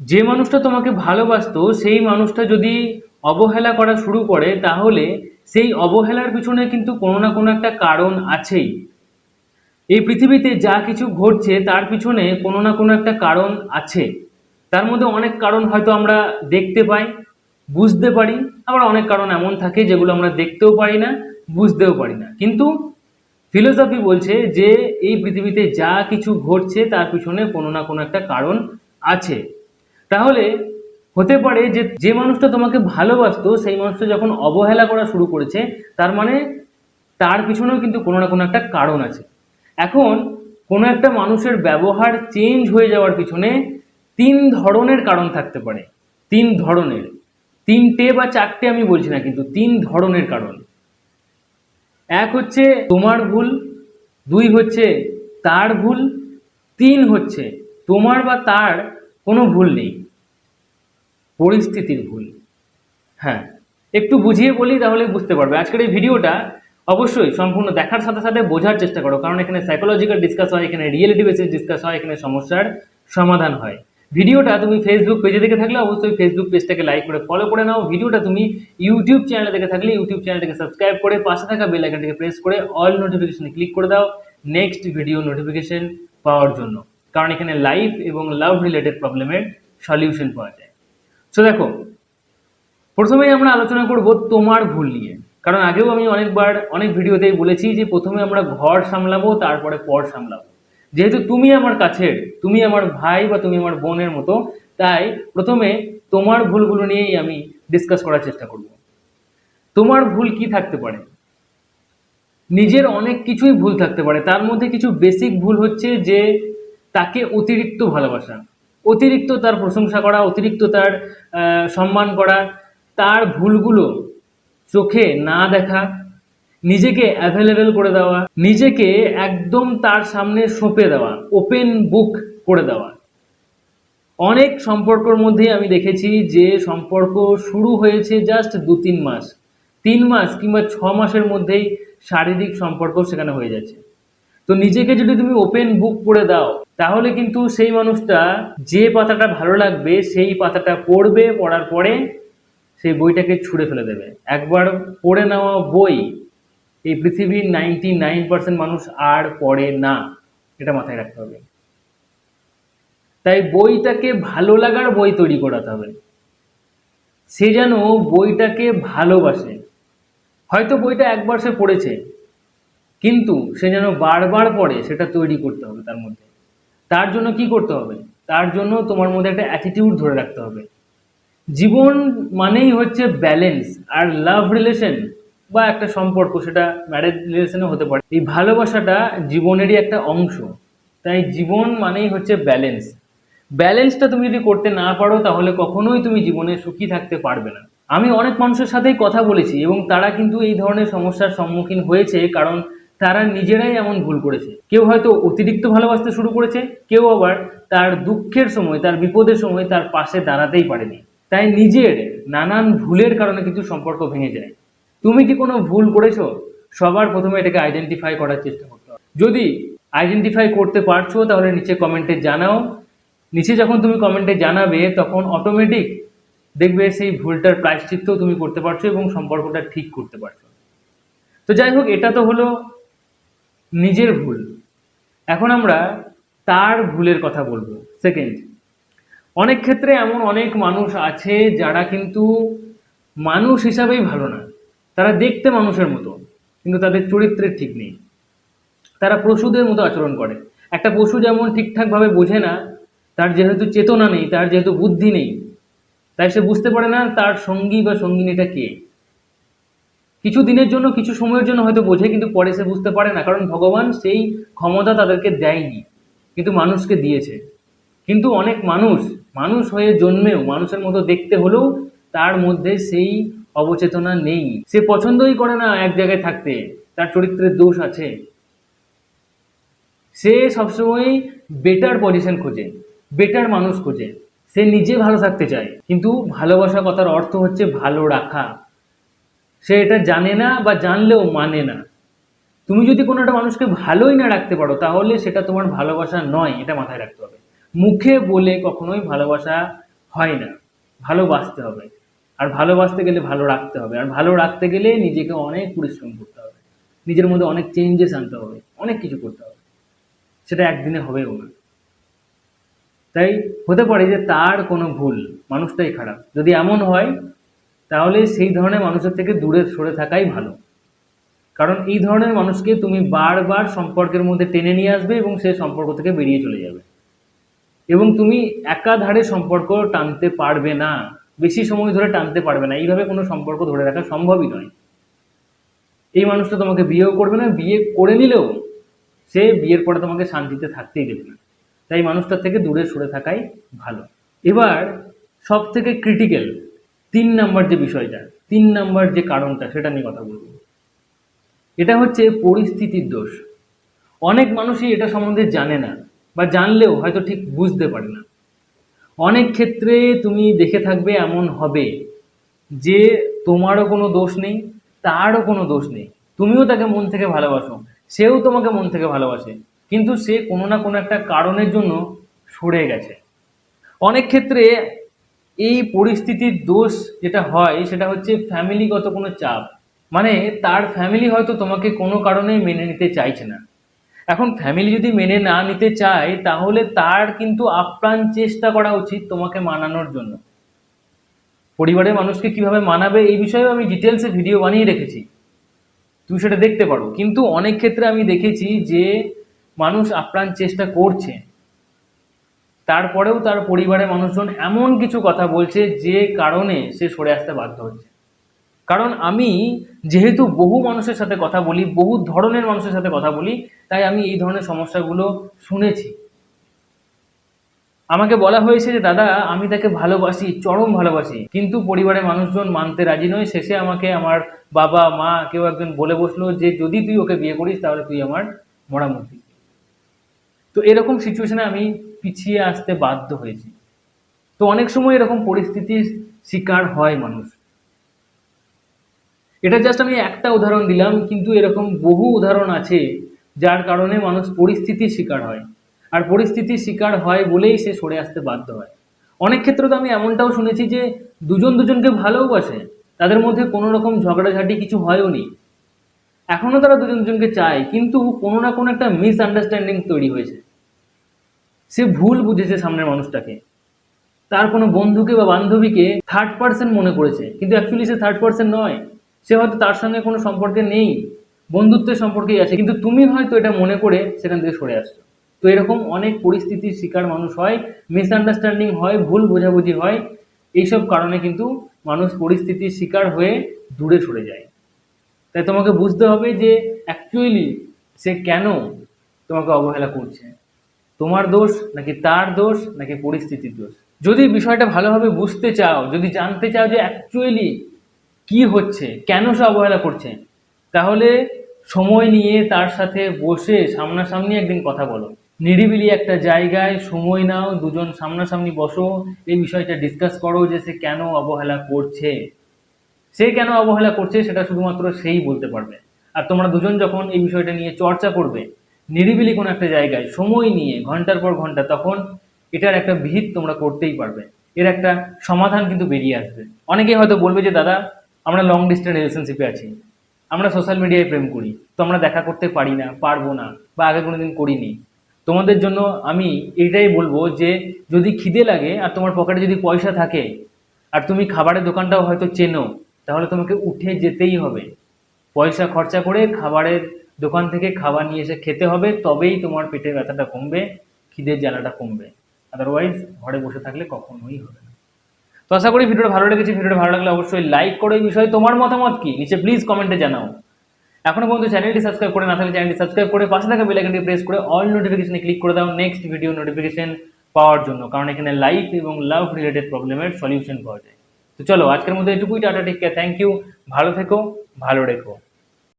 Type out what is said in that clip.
যে মানুষটা তোমাকে ভালোবাসতো, সেই মানুষটা যদি অবহেলা করা শুরু করে, তাহলে সেই অবহেলার পিছনে কিন্তু কোনো না কোনো একটা কারণ আছেই। এই পৃথিবীতে যা কিছু ঘটছে, তার পিছনে কোনো না কোনো একটা কারণ আছে। তার মধ্যে অনেক কারণ হয়তো আমরা দেখতে পাই, বুঝতে পারি, আবার অনেক কারণ এমন থাকে যেগুলো আমরা দেখতেও পারি না, বুঝতেও পারি না। কিন্তু ফিলোসফি বলছে যে, এই পৃথিবীতে যা কিছু ঘটছে, তার পিছনে কোনো না কোনো একটা কারণ আছে। তাহলে হতে পারে যে যে মানুষটা তোমাকে ভালোবাসতো, সেই মানুষটা যখন অবহেলা করা শুরু করেছে, তার মানে তার পিছনেও কিন্তু কোনো না কোনো একটা কারণ আছে। এখন কোনো একটা মানুষের ব্যবহার চেঞ্জ হয়ে যাওয়ার পিছনে তিন ধরনের কারণ থাকতে পারে। তিন ধরনের। তিনটে বা চারটে আমি বলছি না কিন্তু তিন ধরনের কারণ। এক হচ্ছে তোমার ভুল, দুই হচ্ছে তার ভুল, তিন হচ্ছে তোমার বা তার কোনো ভুল নেই। পরিস্থিতির ভুল। হ্যাঁ একটু বুঝিয়ে বলি তাহলে বুঝতে পারবে। আজকের এই ভিডিওটা অবশ্যই সম্পূর্ণ দেখার সাথে সাথে বোঝার চেষ্টা করো, কারণ এখানে সাইকোলজিক্যাল ডিসকাস হয়, এখানে রিয়েলিটি বেসিস ডিসকাস হয়, এখানে সমস্যার সমাধান হয়। ভিডিওটা তুমি ফেসবুক পেজে দেখে থাকলে অবশ্যই ফেসবুক পেজটাকে লাইক করে ফলো করে নাও। ভিডিওটা তুমি ইউটিউব চ্যানেলে দেখে থাকলে ইউটিউব চ্যানেলটাকে সাবস্ক্রাইব করে পাশে থাকা বেল আইকনটাকে প্রেস করে অল নোটিফিকেশনে ক্লিক করে দাও নেক্সট ভিডিও নোটিফিকেশন পাওয়ার জন্য। কারণ এখানে লাইফ এবং লাভ রিলেটেড প্রবলেমের সলিউশন পাওয়া যায়। সো দেখো, প্রথমেই আমরা আলোচনা করব তোমার ভুল নিয়ে। কারণ আগেও আমি অনেকবার, অনেক ভিডিওতেই বলেছি যে প্রথমে আমরা ঘর সামলাবো, তারপরে পর সামলাবো। যেহেতু তুমি আমার কাছের, তুমি আমার ভাই বা তুমি আমার বোনের মতো, তাই প্রথমে তোমার ভুলগুলো নিয়েই আমি ডিসকাস করার চেষ্টা করব। তোমার ভুল কি থাকতে পারে? নিজের অনেক কিছুই ভুল থাকতে পারে। তার মধ্যে কিছু বেসিক ভুল হচ্ছে যে তাকে অতিরিক্ত ভালোবাসা। অতিরিক্ত তার প্রশংসা করা, অতিরিক্ত তার সম্মান করা, তার ভুলগুলো চোখে না দেখা, নিজেকে অ্যাভেলেবেল করে দেওয়া, নিজেকে একদম তার সামনে সঁপে দেওয়া ওপেন বুক করে দেওয়া। অনেক সম্পর্কর মধ্যে আমি দেখেছি যে সম্পর্ক শুরু হয়েছে জাস্ট দু তিন মাস তিন মাস কিংবা ছ মাসের মধ্যেই শারীরিক সম্পর্ক সেখানে হয়ে যাচ্ছে। তো নিজেকে যদি তুমি ওপেন বুক করে দাও, তাহলে কিন্তু সেই মানুষটা যে পাতাটা ভালো লাগবে, সেই পাতাটা পড়বে, পড়ার পরে সেই বইটাকে ছুঁড়ে ফেলে দেবে। একবার পড়ে নেওয়া বই এই পৃথিবীর নাইনটি নাইন পার্সেন্ট মানুষ আর পড়ে না, এটা মাথায় রাখতে হবে। তাই বইটাকে ভালো লাগার বই তৈরি করাতে হবে। সে যেন বইটাকে ভালোবাসে। হয়তো বইটা একবার সে পড়েছে কিন্তু সে যেন বারবার পড়ে, সেটা তৈরি করতে হবে তার মধ্যে। তার জন্য কি করতে হবে? তার জন্য তোমার মধ্যে একটা অ্যাটিটিউড ধরে রাখতে হবে। জীবন মানেই হচ্ছে ব্যালেন্স আর লাভ রিলেশন বা একটা সম্পর্ক, সেটা ম্যারেজ রিলেশনও হতে পারে। এই ভালোবাসাটা জীবনেরই একটা অংশ। তাই জীবন মানেই হচ্ছে ব্যালেন্স ব্যালেন্সটা তুমি যদি করতে না পারো, তাহলে কখনোই তুমি জীবনে সুখী থাকতে পারবে না। আমি অনেক মানুষের সাথেই কথা বলেছি এবং তারা কিন্তু এই ধরনের সমস্যার সম্মুখীন হয়েছে কারণ তারা নিজেরাই এমন ভুল করেছে। কেউ হয়তো অতিরিক্ত ভালোবাসতে শুরু করেছে, কেউ আবার তার দুঃখের সময়, তার বিপদের সময় তার পাশে দাঁড়াতেই পারেনি। তাই নিজের নানান ভুলের কারণে কিন্তু সম্পর্ক ভেঙে যায়। তুমি কি কোনো ভুল করেছ? সবার প্রথমে এটাকে আইডেন্টিফাই করার চেষ্টা করতে যদি আইডেন্টিফাই করতে পারছ, তাহলে নিচে কমেন্টে জানাও। নিচে যখন তুমি কমেন্টে জানাবে, তখন অটোমেটিক দেখবে সেই ভুলটার প্রায়শ্চিত্তও তুমি করতে পারছ এবং সম্পর্কটা ঠিক করতে পারছ। তো যাই হোক, এটা তো হলো নিজের ভুল। এখন আমরা তার ভুলের কথা বলব। সেকেন্ড অনেক ক্ষেত্রে এমন অনেক মানুষ আছে যারা কিন্তু মানুষ হিসাবেই ভালো না। তারা দেখতে মানুষের মতো, কিন্তু তাদের চরিত্রের ঠিক নেই। তারা পশুদের মতো আচরণ করে। একটা পশু যেমন ঠিকঠাকভাবে বোঝে না, তার যেহেতু চেতনা নেই, তার যেহেতু বুদ্ধি নেই, তাই সে বুঝতে পারে না তার সঙ্গী বা সঙ্গিনীটা কে। কিছু দিনের জন্য, কিছু সময়ের জন্য হয়তো বোঝে, কিন্তু পরে সে বুঝতে পারে না, কারণ ভগবান সেই ক্ষমতা তাদেরকে দেয়নি, কিন্তু মানুষকে দিয়েছে। কিন্তু অনেক মানুষ মানুষ হয়ে জন্মেও, মানুষের মতো দেখতে হলেও তার মধ্যে সেই অবচেতনা নেই। সে পছন্দই করে না এক জায়গায় থাকতে, তার চরিত্রের দোষ আছে। সে সবসময় বেটার পজিশন খোঁজে বেটার মানুষ খোঁজে। সে নিজে ভালো থাকতে চায়, কিন্তু ভালোবাসা কথার অর্থ হচ্ছে ভালো রাখা। সে এটা জানে না বা জানলেও মানে না। তুমি যদি কোনো একটা মানুষকে ভালোই না রাখতে পারো, তাহলে সেটা তোমার ভালোবাসা নয়, এটা মাথায় রাখতে হবে। মুখে বলে কখনোই ভালোবাসা হয় না। ভালোবাসতে হবে। আর ভালোবাসতে গেলে ভালো রাখতে হবে। আর ভালো রাখতে গেলে নিজেকে অনেক পরিশ্রম করতে হবে। নিজের মধ্যে অনেক চেঞ্জেস আনতে হবে। অনেক কিছু করতে হবে। সেটা একদিনে হবেও না। তাই হতে পারে যে তার কোনো ভুল, মানুষটাই খারাপ। যদি এমন হয় তাহলে সেই ধরনের মানুষের থেকে দূরে সরে থাকাই ভালো। কারণ এই ধরনের মানুষকে তুমি বারবার সম্পর্কের মধ্যে টেনে নিয়ে আসবে এবং সে সম্পর্ক থেকে বেরিয়ে চলে যাবে। এবং তুমি একাধারে সম্পর্ক টানতে পারবে না, বেশি সময় ধরে টানতে পারবে না। এইভাবে কোনো সম্পর্ক ধরে রাখা সম্ভবই নয়। এই মানুষটা তোমাকে বিয়েও করবে না, বিয়ে করে নিলেও সে বিয়ের পরে তোমাকে শান্তিতে থাকতেই দেবে না। তাই মানুষটার থেকে দূরে সরে থাকাই ভালো। এবার সব থেকে ক্রিটিক্যাল তিন নাম্বার যে বিষয়টা, তিন নাম্বার যে কারণটা, সেটা নিয়ে কথা বলব। এটা হচ্ছে পরিস্থিতির দোষ। অনেক মানুষই এটা সম্বন্ধে জানে না, বা জানলেও হয়তো ঠিক বুঝতে পারে না। অনেক ক্ষেত্রে তুমি দেখে থাকবে এমন হবে যে তোমারও কোনো দোষ নেই, তারও কোনো দোষ নেই। তুমিও তাকে মন থেকে ভালোবাসো, সেও তোমাকে মন থেকে ভালোবাসে, কিন্তু সে কোনো না কোনো একটা কারণের জন্য সরে গেছে। অনেক ক্ষেত্রে এই পরিস্থিতির দোষ যেটা হয়, সেটা হচ্ছে ফ্যামিলিগত কোনো চাপ। মানে তার ফ্যামিলি হয়তো তোমাকে কোনো কারণে মেনে নিতে চাইছে না। এখন ফ্যামিলি যদি মেনে না নিতে চায়, তাহলে তার কিন্তু আপ্রাণ চেষ্টা করা উচিত তোমাকে মানানোর জন্য। পরিবারের মানুষকে কীভাবে মানাবে, এই বিষয়ে আমি ডিটেলসে ভিডিও বানিয়ে রেখেছি। তুমি সেটা দেখতে পারো। কিন্তু অনেক ক্ষেত্রে আমি দেখেছি যে মানুষ আপ্রাণ চেষ্টা করছে। তারপরেও তার পরিবারের মানুষজন এমন কিছু কথা বলছে যে কারণে সে সরে আসতে বাধ্য হচ্ছে। কারণ আমি যেহেতু বহু মানুষের সাথে কথা বলি, বহু ধরনের মানুষের সাথে কথা বলি, তাই আমি এই ধরনের সমস্যাগুলো শুনেছি। আমাকে বলা হয়েছে যে, দাদা, আমি তাকে ভালোবাসি, চরম ভালোবাসি, কিন্তু পরিবারের মানুষজন মানতে রাজি নয়। শেষে আমাকে আমার বাবা, মা কেউ একজন বলে বসল যে, যদি তুই ওকে বিয়ে করিস, তাহলে তুই আমার মরামতি তো এরকম সিচুয়েশনে আমি পিছিয়ে আসতে বাধ্য হয়েছি। তো অনেক সময় এরকম পরিস্থিতির শিকার হয় মানুষ। এটা জাস্ট আমি একটা উদাহরণ দিলাম, কিন্তু এরকম বহু উদাহরণ আছে যার কারণে মানুষ পরিস্থিতির শিকার হয়। আর পরিস্থিতির শিকার হয় বলেই সে সরে আসতে বাধ্য হয়। অনেক ক্ষেত্রে তো আমি এমনটাও শুনেছি যে দুজন দুজনকে ভালোবাসে তাদের মধ্যে কোনো রকম ঝগড়াঝাটি কিছু হয়ও নি। এখনও তারা দুজন দুজনকে চায়, কিন্তু কোনো না কোনো একটা মিসআন্ডারস্ট্যান্ডিং তৈরি হয়েছে। সে ভুল বুঝেছে সামনের মানুষটাকে। তার কোনো বন্ধুকে বা বান্ধবীকে থার্ড পার্সন মনে করেছে, কিন্তু অ্যাকচুয়ালি সে থার্ড পার্সন নয়। সে হয়তো তার সঙ্গে কোনো সম্পর্কে নেই, বন্ধুত্বের সম্পর্কেই আছে, কিন্তু তুমি হয়তো এটা মনে করে সেখান থেকে সরে আসছো। তো এরকম অনেক পরিস্থিতির শিকার মানুষ হয় মিসআন্ডারস্ট্যান্ডিং হয়, ভুল বোঝাবুঝি হয়, এইসব কারণে কিন্তু মানুষ পরিস্থিতির শিকার হয়ে দূরে সরে যায়। তাই তোমাকে বুঝতে হবে যে অ্যাকচুয়ালি সে কেন তোমাকে অবহেলা করছে। তোমার দোষ নাকি তার দোষ নাকি পরিস্থিতির দোষ? যদি বিষয়টা ভালোভাবে বুঝতে চাও, যদি জানতে চাও যে অ্যাকচুয়ালি কি হচ্ছে, কেন সে অবহেলা করছে, তাহলে সময় নিয়ে তার সাথে বসে সামনাসামনি একদিন কথা বলো। নিরিবিলি একটা জায়গায় সময় নাও, দুজন সামনাসামনি বসো, এই বিষয়টা ডিসকাস করো যে সে কেন অবহেলা করছে। সে কেন অবহেলা করছে সেটা শুধুমাত্র সেই বলতে পারবে। আর তোমরা দুজন যখন এই বিষয়টা নিয়ে চর্চা করবে নিরিবিলি কোনো একটা জায়গায় সময় নিয়ে, ঘণ্টার পর ঘণ্টা তখন এটার একটা ভিত তোমরা করতেই পারবে। এর একটা সমাধান কিন্তু বেরিয়ে আসবে। অনেকেই হয়তো বলবে যে, দাদা, আমরা লং ডিস্টেন্স রিলেশনশিপে আছি। আমরা সোশ্যাল মিডিয়ায় প্রেম করি। তো আমরা দেখা করতে পারি না, পারব না বা আগে কোনো দিন করিনি। তোমাদের জন্য আমি এটাই বলব যে, যদি খিদে লাগে আর তোমার পকেটে যদি পয়সা থাকে আর তুমি খাবারের দোকানটাও হয়তো চেনো, তাহলে তোমাকে উঠে যেতেই হবে। পয়সা খরচা করে খাবারের দোকান থেকে খাবার নিয়ে এসে খেতে হবে, তবেই তোমার পেটের ব্যথাটা কমবে, খিদের জ্বালাটা কমবে। আদারওয়াইজ ঘরে বসে থাকলে কখনোই হবে না। তো আশা করি ভিডিওটা ভালো লেগেছে। ভিডিওটা ভালো লাগলে অবশ্যই লাইক করো। এই বিষয়ে তোমার মতামত কি? নিচে প্লিজ কমেন্টে জানাও। এখনও পর্যন্ত চ্যানেলটি সাবস্ক্রাইব করে না থাকলে চ্যানেলটি সাবস্ক্রাইব করে পাশে থাকা বেল আইকনটি প্রেস করে অল নোটিফিকেশনে ক্লিক করে দাও। নেক্সট ভিডিও নোটিফিকেশন পাওয়ার জন্য। কারণ এখানে লাইফ এবং লাভ রিলেটেড প্রবলেমের সলিউশন পাওয়া যায়। তো চলো, আজকের মধ্যে এটুকুই। Tata take care thank you ভালো থেকো, ভালো রেখো।